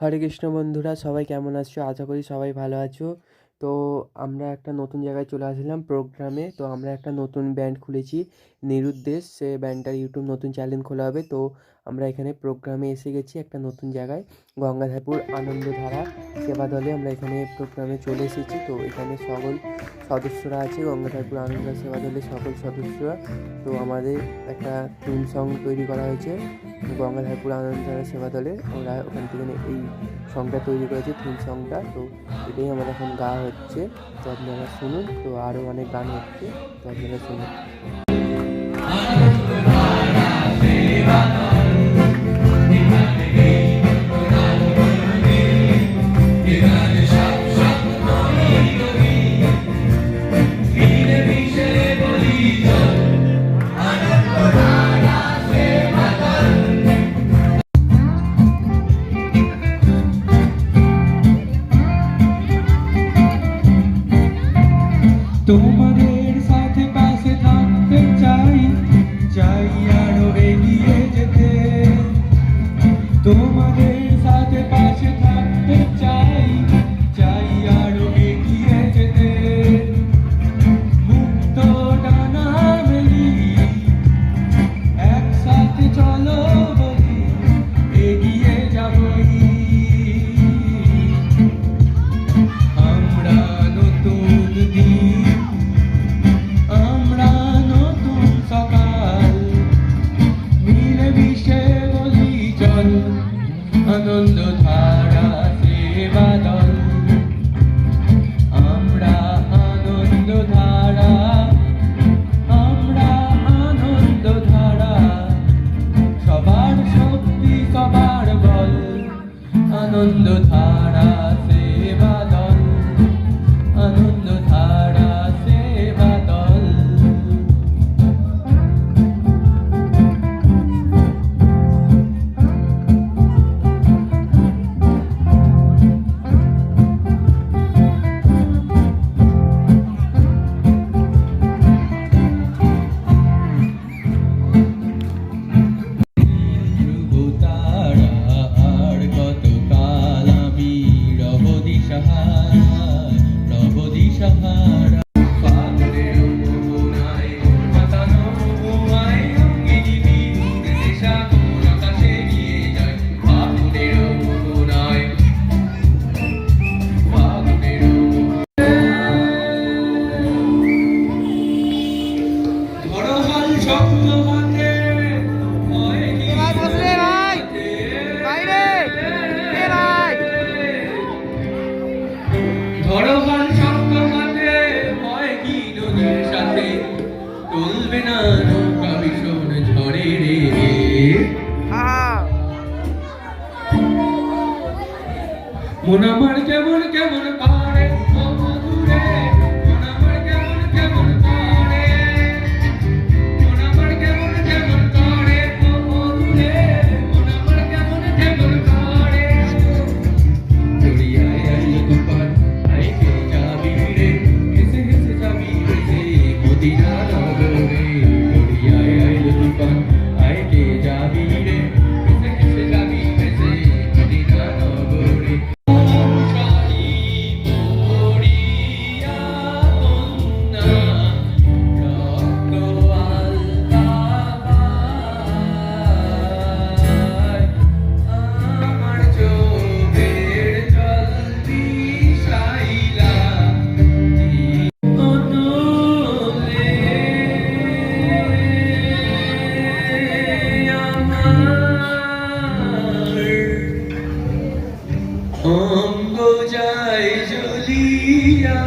হরে কৃষ্ণ বন্ধুরা, সবাই কেমন আছো? আশা করি সবাই ভালো আছো। তো আমরা একটা নতুন জায়গায় চলে আসলাম প্রোগ্রামে। তো আমরা একটা নতুন ব্যান্ড খুলেছি, নিরুদ্দেশ। সে ব্যান্ডটার ইউটিউব নতুন চ্যানেল খোলা হবে। তো আমরা এখানে প্রোগ্রামে এসে গেছি একটা নতুন জায়গায়। গঙ্গাধারপুর আনন্দধারা সেবা দলে আমরা এখানে প্রোগ্রামে চলে এসেছি। তো এখানে সকল সদস্যরা আছে, গঙ্গাধারপুর আনন্দধারা সেবা দলের সকল সদস্যরা। তো আমাদের একটা থিম সং তৈরি করা হয়েছে, গঙ্গাধারপুর আনন্দধারা সেবা দলে ওরা ওখান থেকে এই সংটা তৈরি করেছে থিম সংটা তো এটাই আমাদের এখন গা হচ্ছে। তো আপনারা শুনুন, তো আরও অনেক গান হচ্ছে, তো আপনারা শুনুন। শক্তি সবার বল আনন্দ ধারা সেবা চলবে না নৌকা ভীষণ ঝড়ে রে। মন আমার কেমন কেমন ও অঙ্গ যায় জ্বলিয়া